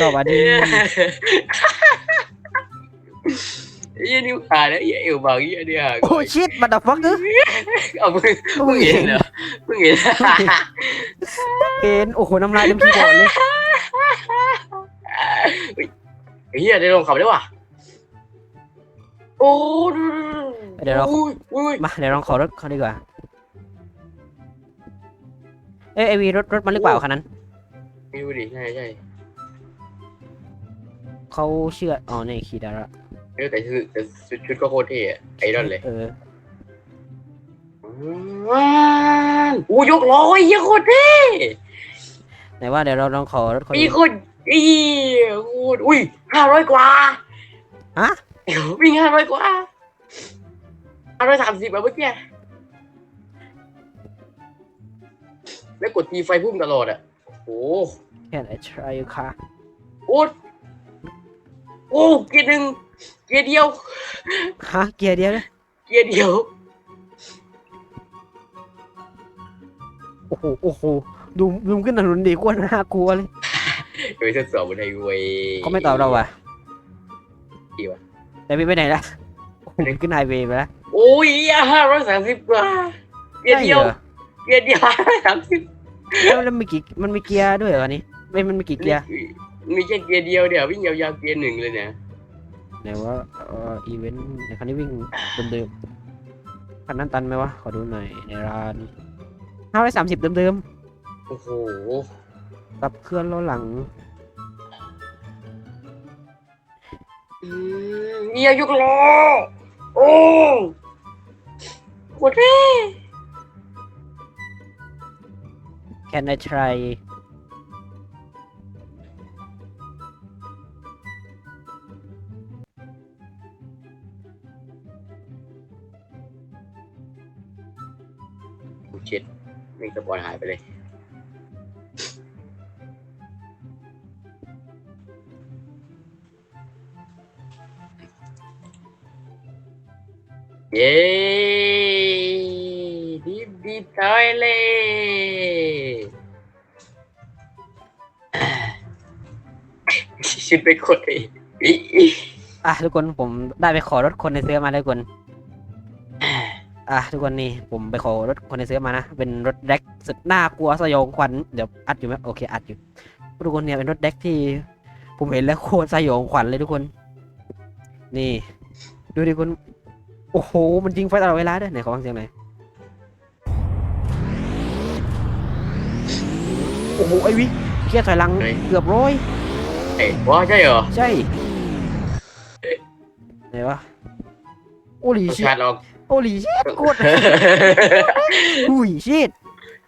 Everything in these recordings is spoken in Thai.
สวัสดีไอ้เหี้ยนิ้วขาดแล้วไอ้เหี้ยเอวบางไอ้เหี้ยเนี่ยโอ้ชิตบัตรฟักเกอร์เอามึงมึงเห็นเหรอมึงเห็นเห็นโอ้โหน้ำลายเต็มที่บอร์ดเลยไอ้เหี้ยได้ลงขับได้ว่ะโอ้ดูเดี๋ยวเราอุ้ยอุ้ยมาเดี๋ยวลองขอรถเขาดีกว่า เอ้ยไอวีรถรถมันหรือเปล่าคันนั้นมีดูดิใช่ใช่ เขาเชื่ออ๋อนี่ขี่ได้ละเออแต่ชุดแต่ชุดชุดก็โคตรเท่อะไอรอนเลยเออว้าวอู้ยกล้อไอ้เหี้ยโคตรเท่ไหนว่าเดี๋ยวเราลองขอรถเขามีดูคนอีโคตรอุ้ยห้าร้อยกว่าฮะวิ่งห้าร้อยกว่าห้าร้อยสามสิบแบบเมื่อกี้แล้วกดทีไฟพุ่มตลอดอะโอ้โหแค่ไอทรายค่ะโอ้โอ้เกียร์หนึ่งเกียร์เดียว ฮะเกียร์เดียวเลยเกียร์เดียว โอ้โหโอ้โหดูดูขึ้นถนนดีกว่าน่ากลัวเลยโดยทดสอบบนไฮเวย์เขาไม่ตอบเราว่ะดีวะแต่พี่ไปไหนละโอ้โหขึ้นไฮเวย์ไปแล้วโอ้ยห้าร้อยสามสิบกว่าเกียร์ใช่เดียวเหรอเกียร์เดียวสามสิบแล้วแล้วมีกี่มันมีเกียร์ด้วยเหรออันนี้ไม่มันมีกี่เกียร์ มีแค่เกียร์เดียวเดี๋ยววิ่งยาวๆเกียร์หนึ่งเลยเนี่ยไหนว่าเอ่ออีเวนต์ในคันนี้วิ่งเดิมๆคันนั้นตันไหมวะ ขอดูหน่อยในร้านห้าร้อยสามสิบเดิมโอ้โหๆกับเคลื่อนล้อหลัง อืมเนี่ยยกล้อโอ้โคตรเท่ Can I try โอ้เช็ดม่สปอนหายไปเลยเย้ดิบดิบทอยเลยชุดไปกดอีกอีอีอะทุกคนผมได้ไปขอรถคนในเสื้อมาแล้วทุกคน อะทุกคนนี่ผมไปขอรถคนในเสื้อมานะ เป็นรถแดกสุดน่ากลัวสยองขวัญเดี๋ยวอัดอยู่ไหมโอเคอัดอยู่ ทุกคนเนี่ยเป็นรถแดกที่ ผมเห็นแล้วโคตรสยองขวัญเลยทุกคน นี่ ดูดิคุณโอ้โหมันยิงไฟตลอดเวลาด้วยไหนขอฟังเสียงหน่อยโอ้โหไอวิเคียถอยหลังเกือบร้อยเอ้ยว่าใช่เหรอใช่ไหนวะโอ้ลีต้องชิชาร์จออก โอ้ลีชิตโคตรอุ้ยชิต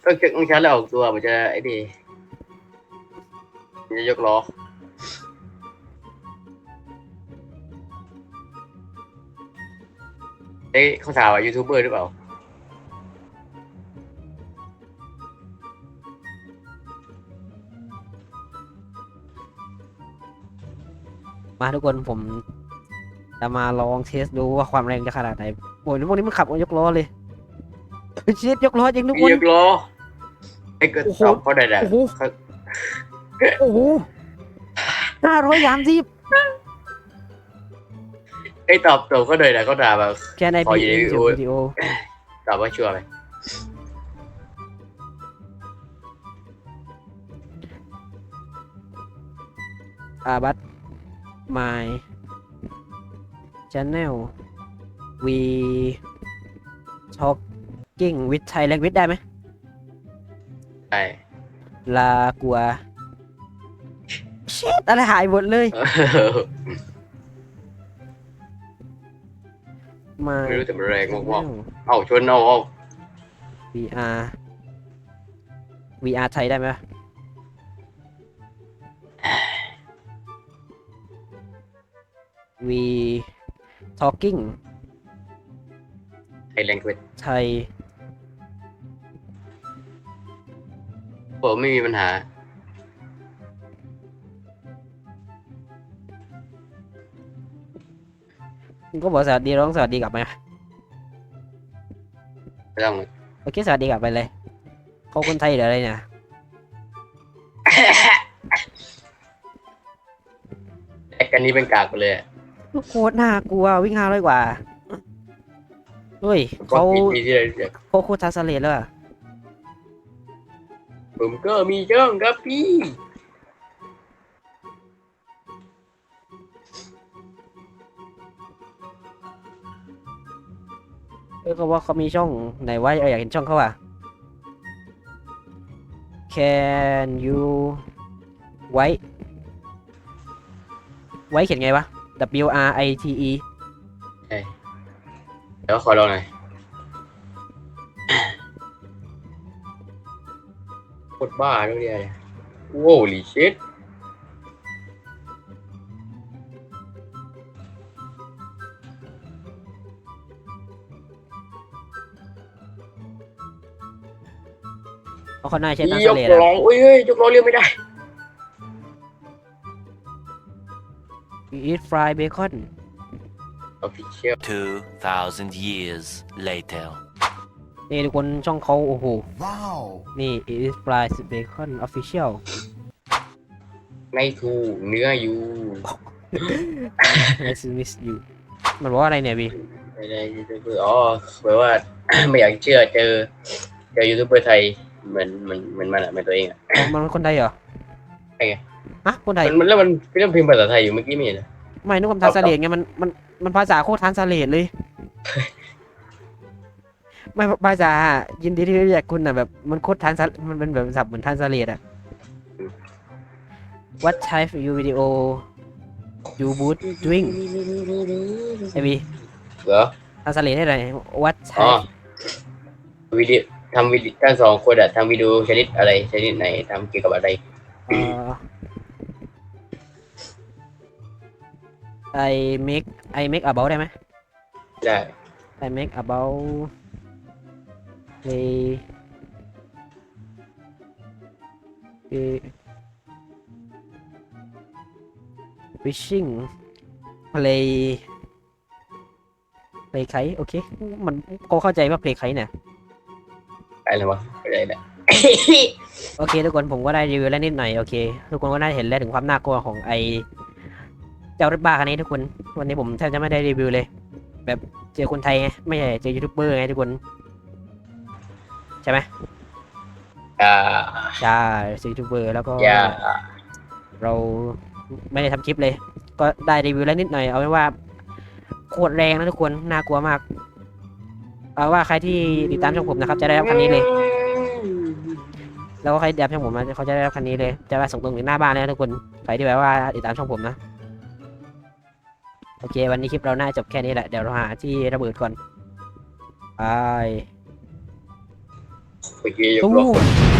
ต้องเก็บต้องชาร์จแล้วออกตัวมันจะไอ้นี่มันจะยกล้อเอ้ยเขาถามว่ายูทูบเบอร์หรือเปล่า มาทุกคนผมจะมาลองเทสดูว่าความแรงจะขนาดไหนโอ้ยพวกนี้มันขับยกล้อเลยชิตยกล้อจริงทุกคน ยกล้อไอ้ก็โอ้โหตอบเขาได้แหละโอ้โหเขาโอ้โหห้าร้อยยามสิบไอ้ตอบตอบเขาได้แหละเขาถามว่าแค่ในขอพีอยู่ในเอ็มวิดีโอวิดีโอตอบว่าชัวร์ไหมอาบัต my channel we talking with Thai language ได้ไหมใช่ ลากัวชิตอะไรหายหมดเลย มาไม่รู้แต่มันแรงมากๆเอ้าชนเอาเอา VR VR ไทยได้ไหมวะ V talking ไอ้แรงเกินไทย ผมไม่มีปัญหา ก็บอกสวัสดีร้องสวัสดีกลับมาไม่ต้อง โอเคสวัสดีกลับไปเลยเขาคนไทยหรืออะไรเนี่ยนนี้เป็นกากไปเลยอะ โคตรน่ากลัววิ่งห้าร้อยกว่า เฮ้ยก็เขาปีปีที่แล้วเนี่ยเขาโคตรทัสเลตแล้วอะผมก็มีช่องครับพี่เออเขาว่าเขามีช่องไหนวะเอออยากเห็นช่องเขาอะ Can you ไว้ ไว้เขียนไงวะ W R I T E เดี๋ยวขอลองหน่อยโคตรบ้าด้วยเนี่ยโว้ลีชิตเพราะเขาน่าใช้ทัสยกเลตร้องอุ้ยเฮ้ยยกร้องเรียกไม่ได้ Eat fried bacon ออฟฟิเชียล2,000 years later. นี่ทุกคนช่องเขาโอ้โห Wow. นี่ Eat fried bacon official ในถูกเนื้ออยู่ Nice to meet you มันบอกว่าอะไรเนี่ยบีในในยูทูบเบอร์อ๋อแปลว่า ไม่อยากเชื่อเจอเจอยูทูบเบอร์ไทยเหมือนเหมือนเหมือนมันอะเหมือนตัวเองอะ อ๋อมันเป็นคนไทยเหรอใช่ไง ฮะคนไทย มันมันแล้วมันเรื่องพิมพ์ภาษาไทยอยู่เมื่อกี้ไม่เห็นเหรอไม่นึกว่าทันสเลตไงมันมัน มันภาษาโคตรทันสเลตเลย ไม่ภาษายินดีที่ได้รู้จักคุณอะแบบมันโคตรทันสมันเป็นแบบศัพท์เหมือนทันสเลตอะ What type of video you would doing ไอวีเหรอทันสเลตให้หน่อย What อ๋อ type วิดีโอทำวิดีทั้งสองคนอะทำวิดีโอชนิดอะไรชนิดไหนทำเกี่ยวกับอะไร เอ่อ I make I make about ได้ไหมได้ I make about a a fishing play play ไคโอเค มันก็เข้าใจว่า play ไคเนี่ยอะไรวะอะไรเนี่ยโอเค ทุกคนผมก็ได้รีวิวแล้วนิดหน่อยโอเค ทุกคนก็ได้เห็นแล้วถึงความน่ากลัวของไอ เจ้ารถบ้าคันนี้ทุกคน วันนี้ผมแทบจะไม่ได้รีวิวเลย แบบเจอคนไทยไงไม่ใช่เจอยูทูบเบอร์ไงทุกคน ใช่ไหมอ่าใช่เจอยูทูบเบอร์แล้วก็ อย่าเราไม่ได้ทำคลิปเลย ก็ได้รีวิวแล้วนิดหน่อย เอาไว้ว่าโคตรแรงนะทุกคน น่ากลัวมาก เอาว่าใครที่ติดตามช่องผมนะครับ จะได้รับคันนี้เลย แล้วก็ใครติดตามช่องผมนะเขาจะได้รับคันนี้เลย จะมาส่งตรงถึงหน้าบ้านเลยนะทุกคน ใครที่แบบว่าติดตามช่องผมนะ โอเค วันนี้คลิปเราน่าจบแค่นี้แหละ เดี๋ยวเราหาที่ระเบิดก่อนไป เมื่อกี้ยกตู้ล้อ